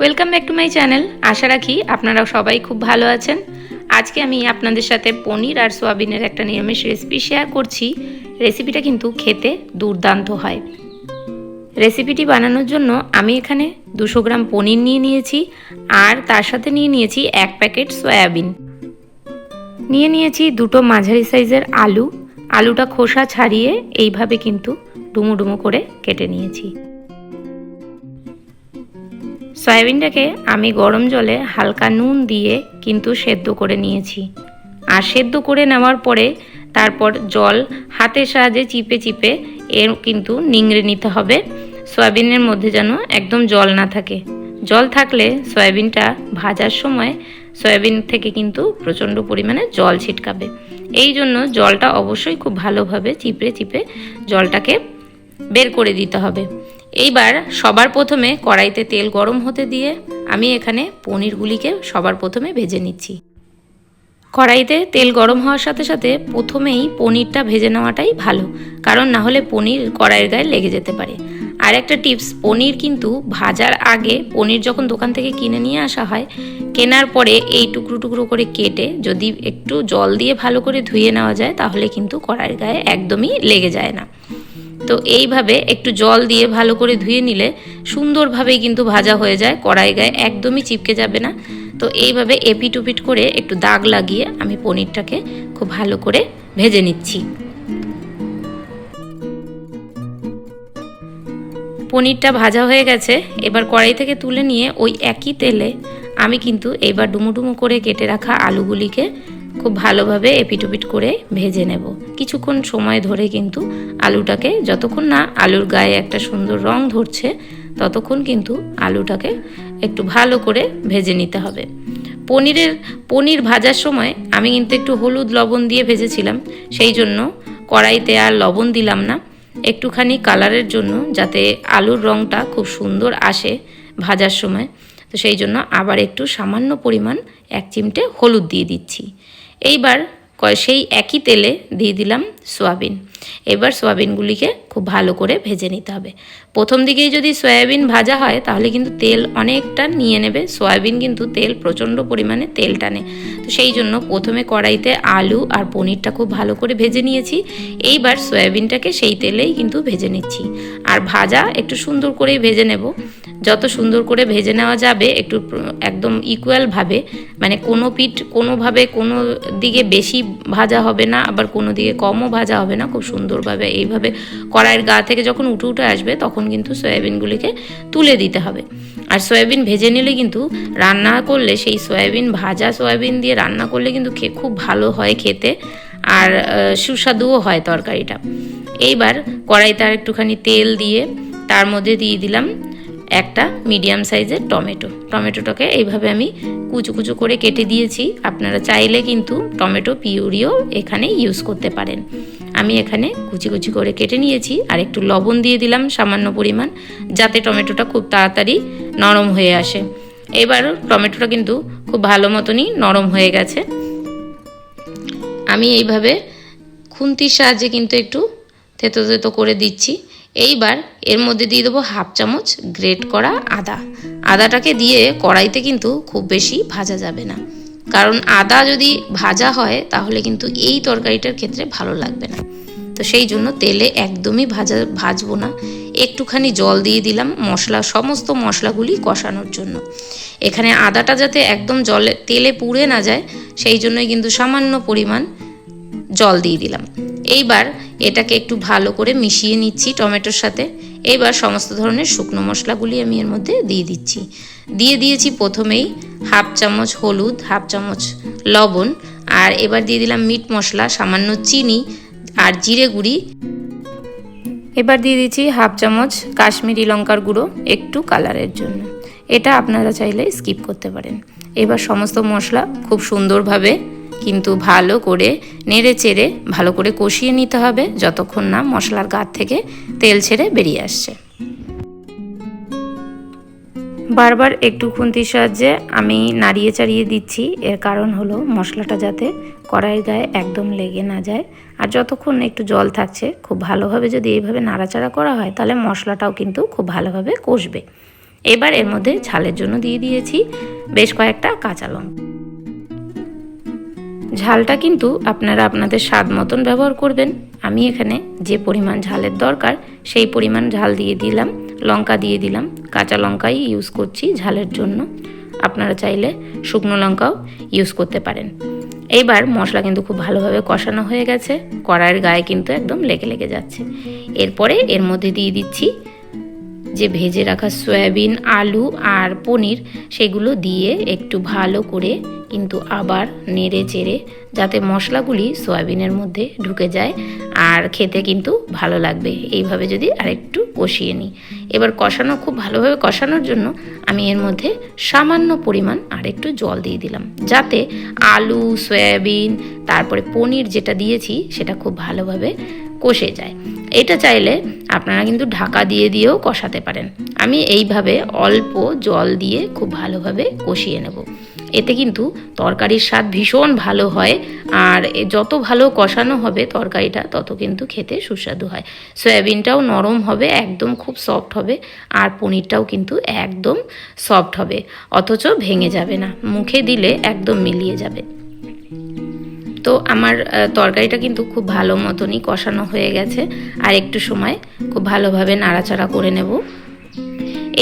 Welcome back to my channel আশা রাখি আপনারা সবাই খুব ভালো আছেন। আজকে আমি আপনাদের সাথে পনির আর সোয়াবিনের একটা নিরামিষ রেসিপি শেয়ার করছি। রেসিপিটা কিন্তু খেতে দুর্দান্ত হয়। রেসিপিটি বানানোর জন্য আমি এখানে দুশো গ্রাম পনির নিয়ে নিয়েছি আর তার সাথে নিয়ে নিয়েছি এক প্যাকেট সয়াবিন। নিয়ে নিয়েছি দুটো মাঝারি সাইজের আলু। আলুটা খোসা ছাড়িয়ে এইভাবে কিন্তু ডুমো ডুমো করে কেটে নিয়েছি। সয়াবিনটাকে আমি গরম জলে হালকা নুন দিয়ে কিন্তু সেদ্ধ করে নিয়েছি। আর সেদ্ধ করে নেওয়ার পরে তারপর জল হাতের সাহায্যে চিপে চিপে এর কিন্তু নিংড়ে নিতে হবে। সয়াবিনের মধ্যে যেন একদম জল না থাকে। জল থাকলে সয়াবিনটা ভাজার সময় সয়াবিন থেকে কিন্তু প্রচণ্ড পরিমাণে জল ছিটকাবে। এই জন্য জলটা অবশ্যই খুব ভালোভাবে চিপড়ে চিপে জলটাকে বের করে দিতে হবে। এইবার সবার প্রথমে কড়াইতে তেল গরম হতে দিয়ে আমি এখানে পনিরগুলিকে সবার প্রথমে ভেজে নিচ্ছি। কড়াইতে তেল গরম হওয়ার সাথে সাথে প্রথমেই পনিরটা ভেজে নেওয়াটাই ভালো, কারণ না হলে পনির কড়াইয়ের গায়ে লেগে যেতে পারে। আর একটা টিপস, পনির কিন্তু ভাজার আগে পনির যখন দোকান থেকে কিনে নিয়ে আসা হয়, কেনার পরে এই টুকরো টুকরো করে কেটে যদি একটু জল দিয়ে ভালো করে ধুয়ে নেওয়া যায়, তাহলে কিন্তু কড়াইয়ের গায়ে একদমই লেগে যায় না। তো এইভাবে একটু জল দিয়ে ভালো করে ধুয়ে নিলে সুন্দরভাবেই কিন্তু ভাজা হয়ে যায়, কড়াই গায়ে একদমই চিপকে যাবে না। তো এইভাবে এপিট উপিট করে একটু দাগ লাগিয়ে আমি পনিরটাকে খুব ভালো করে ভেজে নিচ্ছি। পনিরটা ভাজা হয়ে গেছে, এবার কড়াই থেকে তুলে নিয়ে ওই একই তেলে আমি কিন্তু এবার ডুমো ডুমো করে কেটে রাখা আলুগুলিকে খুব ভালোভাবে এপিটুপিট করে ভেজে নেব। কিছুক্ষণ সময় ধরে কিন্তু আলুটাকে, যতক্ষণ না আলুর গায়ে একটা সুন্দর রং ধরছে, ততক্ষণ কিন্তু আলুটাকে একটু ভালো করে ভেজে নিতে হবে। পনিরের, পনির ভাজার সময় আমি কিন্তু একটু হলুদ লবণ দিয়ে ভেজেছিলাম, সেই জন্য কড়াইতে আর লবণ দিলাম না। একটুখানি কালারের জন্য যাতে আলুর রঙটা খুব সুন্দর আসে ভাজার সময়। তো সেই জন্য আবার একটু সামান্য পরিমাণ এক চিমটে হলুদ দিয়ে দিচ্ছি। এইবার সেই একই তেলে দিয়ে দিলাম সোয়াবিন। এবার সোয়াবিনগুলিকে খুব ভালো করে ভেজে নিতে হবে। প্রথম দিকেই যদি সয়াবিন ভাজা হয়, তাহলে কিন্তু তেল অনেকটা নিয়ে নেবে। সয়াবিন কিন্তু তেল প্রচণ্ড পরিমাণে তেল টানে। তো সেই জন্য প্রথমে কড়াইতে আলু আর পনিরটা খুব ভালো করে ভেজে নিয়েছি। এইবার সয়াবিনটাকে সেই তেলেই কিন্তু ভেজে নিচ্ছি। আর ভাজা একটু সুন্দর করেই ভেজে নেব। যত সুন্দর করে ভেজে নেওয়া যাবে, একটু একদম ইকুয়ালভাবে মানে কোনো পিঠ কোনোভাবে কোনো দিকে বেশি ভাজা হবে না, আবার কোনো দিকে কমও ভাজা হবে না, খুব সুন্দরভাবে এইভাবে কড়াইয়ের গা থেকে যখন উঠে উঠে আসবে, তখন কিন্তু সয়াবিনগুলিকে তুলে দিতে হবে। আর সয়াবিন ভেজে নিলে কিন্তু রান্না করলে, সেই সয়াবিন, ভাজা সয়াবিন দিয়ে রান্না করলে কিন্তু খুব ভালো হয় খেতে আর সুস্বাদুও হয় তরকারিটা। এইবার কড়াইতে আর একটুখানি তেল দিয়ে তার মধ্যে দিয়ে দিলাম একটা মিডিয়াম সাইজের টমেটো। টমেটোটাকে এইভাবে আমি কুচু কুচু করে কেটে দিয়েছি। আপনারা চাইলে কিন্তু টমেটো পিউরিও এখানে ইউজ করতে পারেন। আমি এখানে কুচি কুচি করে কেটে নিয়েছি আর একটু লবণ দিয়ে দিলাম সামান্য পরিমাণ, যাতে টমেটোটা খুব তাড়াতাড়ি নরম হয়ে আসে। এবার টমেটোটা কিন্তু খুব ভালো মতনই নরম হয়ে গেছে। আমি এইভাবে খুন্তির সাহায্যে কিন্তু একটু থেতো থেতো করে দিচ্ছি। এইবার এর মধ্যে দিয়ে দেবো হাফ চামচ গ্রেট করা আদা। আদাটাকে দিয়ে কড়াইতে কিন্তু খুব বেশি ভাজা যাবে না। কারণ আদা যদি ভাজা হয়, তাহলে কিন্তু এই তরকারিটার ক্ষেত্রে ভালো লাগবে না। তো সেই জন্য তেলে একদমই ভাজা, ভাজবো না। একটুখানি জল দিয়ে দিলাম মশলা, সমস্ত মশলাগুলি কষানোর জন্য। এখানে আদাটা যাতে একদম জলে, তেলে পুড়ে না যায়, সেই জন্যই কিন্তু সামান্য পরিমাণ জল দিয়ে দিলাম। এইবার এটাকে একটু ভালো করে মিশিয়ে নিচ্ছি টমেটোর সাথে। এইবার সমস্ত ধরনের শুকনো মশলাগুলি আমি এর মধ্যে দিয়ে দিচ্ছি। দিয়ে দিয়েছি প্রথমেই হাফ চামচ হলুদ, হাফ চামচ লবণ, আর এবার দিয়ে দিলাম মিট মশলা, সামান্য চিনি আর জিরে গুঁড়ি। এবার দিয়ে দিচ্ছি হাফ চামচ কাশ্মীরি লঙ্কার গুঁড়ো একটু কালারের জন্য। এটা আপনারা চাইলে স্কিপ করতে পারেন। এবার সমস্ত মশলা খুব সুন্দরভাবে কিন্তু ভালো করে নেড়ে চেড়ে ভালো করে কষিয়ে নিতে হবে, যতক্ষণ না মশলার গাত থেকে তেল ছেড়ে বেরিয়ে আসছে। বারবার একটু খুন্তির সাহায্যে আমি নাড়িয়ে চাড়িয়ে দিচ্ছি। এর কারণ হলো মশলাটা যাতে কড়াইয়ের গায়ে একদম লেগে না যায়। আর যতক্ষণ একটু জল থাকছে, খুব ভালোভাবে যদি এইভাবে নাড়াচাড়া করা হয়, তাহলে মশলাটাও কিন্তু খুব ভালোভাবে কষবে। এবার এর মধ্যে ঝালের জন্য দিয়ে দিয়েছি বেশ কয়েকটা কাঁচা লঙ্কা। ঝালটা কিন্তু আপনারা আপনাদের স্বাদ মতন ব্যবহার করবেন। আমি এখানে যে পরিমাণ ঝালের দরকার, সেই পরিমাণ ঝাল দিয়ে দিলাম। লঙ্কা দিয়ে দিলাম। কাঁচা লঙ্কাই ইউজ করছি ঝালের জন্য। আপনারা চাইলে শুকনো লঙ্কাও ইউজ করতে পারেন। এইবার মশলা কিন্তু খুব ভালোভাবে কষানো হয়ে গেছে। কড়াইয়ের গায়ে কিন্তু একদম লেগে লেগে যাচ্ছে। এরপরে এর মধ্যে দিয়ে দিচ্ছি যে ভেজে রাখা সয়াবিন, আলু আর পনির, সেগুলো দিয়ে একটু ভালো করে কিন্তু আবার নেড়ে চেড়ে যাতে মশলাগুলি সয়াবিনের মধ্যে ঢুকে যায়। আর খেতে কিন্তু ভালো লাগবে। এইভাবে যদি আরেকটু কষিয়ে নিই। এবার কষানো, খুব ভালোভাবে কষানোর জন্য আমি এর মধ্যে সামান্য পরিমাণ আরেকটু জল দিয়ে দিলাম। যাতে আলু, সয়াবিন, তারপরে পনির যেটা দিয়েছি, সেটা খুব ভালোভাবে কষে যায়। এটা চাইলে আপনারা কিন্তু ঢাকা দিয়ে দিয়েও কষাতে পারেন। আমি এইভাবে অল্প জল দিয়ে খুব ভালোভাবে কষিয়ে নেব। এতে কিন্তু তরকারির স্বাদ ভীষণ ভালো হয় আর যত ভালো কষানো হবে তরকারিটা, তত কিন্তু খেতে সুস্বাদু হয়। সয়াবিনটাও নরম হবে, একদম খুব সফট হবে আর পনিরটাও কিন্তু একদম সফট হবে, অথচ ভেঙে যাবে না, মুখে দিলে একদম মিলিয়ে যাবে। তো আমার তরকারিটা কিন্তু খুব ভালো মতনই কষানো হয়ে গেছে, আর একটু সময় খুব ভালোভাবে নাড়াচাড়া করে নেব।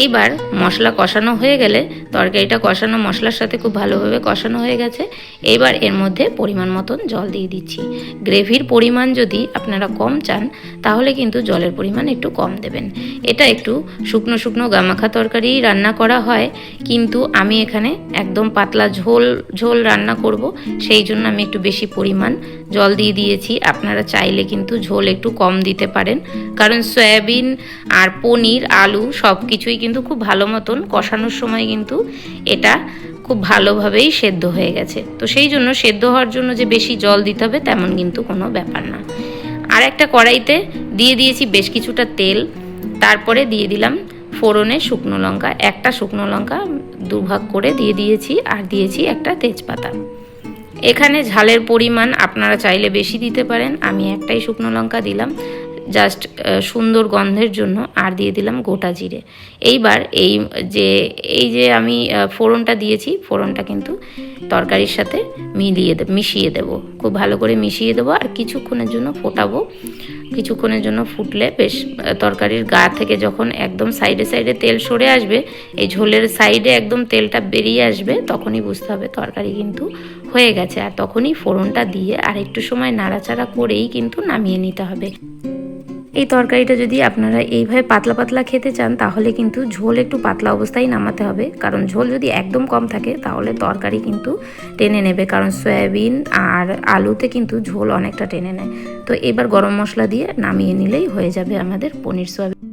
এইবার মশলা কষানো হয়ে গেলে তরকারিটা কষানো মশলার সাথে খুব ভালোভাবে কষানো হয়ে গেছে। এইবার এর মধ্যে পরিমাণ মতন জল দিয়ে দিচ্ছি। গ্রেভির পরিমাণ যদি আপনারা কম চান, তাহলে কিন্তু জলের পরিমাণ একটু কম দেবেন। এটা একটু শুকনো শুকনো গামাখা তরকারি রান্না করা হয়, কিন্তু আমি এখানে একদম পাতলা ঝোল ঝোল রান্না করব। সেই জন্য আমি একটু বেশি পরিমাণ জল দিয়ে দিয়েছি। আপনারা চাইলে কিন্তু ঝোল একটু কম দিতে পারেন। কারণ সয়াবিন আর পনির, আলু সব কিছুই কিন্তু খুব ভালো মতন কষানোর সময় কিন্তু এটা খুব ভালোভাবেই সেদ্ধ হয়ে গেছে। তো সেই জন্য সেদ্ধ হওয়ার জন্য যে বেশি জল দিতে হবে তেমন কিন্তু কোনো ব্যাপার না। আর একটা কড়াইতে দিয়ে দিয়েছি বেশ কিছুটা তেল, তারপরে দিয়ে দিলাম ফোড়নে শুকনো লঙ্কা, একটা শুকনো লঙ্কা দুভাগ করে দিয়ে দিয়েছি আর দিয়েছি একটা তেজপাতা। এখানে ঝালের পরিমাণ আপনারা চাইলে বেশি দিতে পারেন, আমি একটাই শুকনো লঙ্কা দিলাম। জাস্ট সুন্দর গন্ধের জন্য আর দিয়ে দিলাম গোটা জিরে। এইবার এই যে এই যে আমি ফোড়নটা দিয়েছি, ফোড়নটা কিন্তু তরকারির সাথে মিলিয়ে মিশিয়ে দেব। খুব ভালো করে মিশিয়ে দেবো আর কিছুক্ষণের জন্য ফোটাবো। কিছুক্ষণের জন্য ফুটলে বেশ তরকারির গা থেকে যখন একদম সাইডে সাইডে তেল সরে আসবে, এই ঝোলের সাইডে একদম তেলটা বেরিয়ে আসবে, তখনই বুঝতে হবে তরকারি কিন্তু হয়ে গেছে। আর তখনই ফোড়নটা দিয়ে আর একটু সময় নাড়াচাড়া করেই কিন্তু নামিয়ে নিতে হবে। এই তরকারিটা যদি আপনারা এইভাবে পাতলা পাতলা খেতে চান, তাহলে কিন্তু ঝোল একটু পাতলা অবস্থায় নামাতে হবে। কারণ ঝোল যদি একদম কম থাকে, তাহলে তরকারি কিন্তু টেনে নেবে। কারণ সয়াবিন আর আলুতে কিন্তু ঝোল অনেকটা টেনে নেয়। তো এবার গরম মশলা দিয়ে নামিয়ে নিলেই হয়ে যাবে আমাদের পনির সয়াবিন।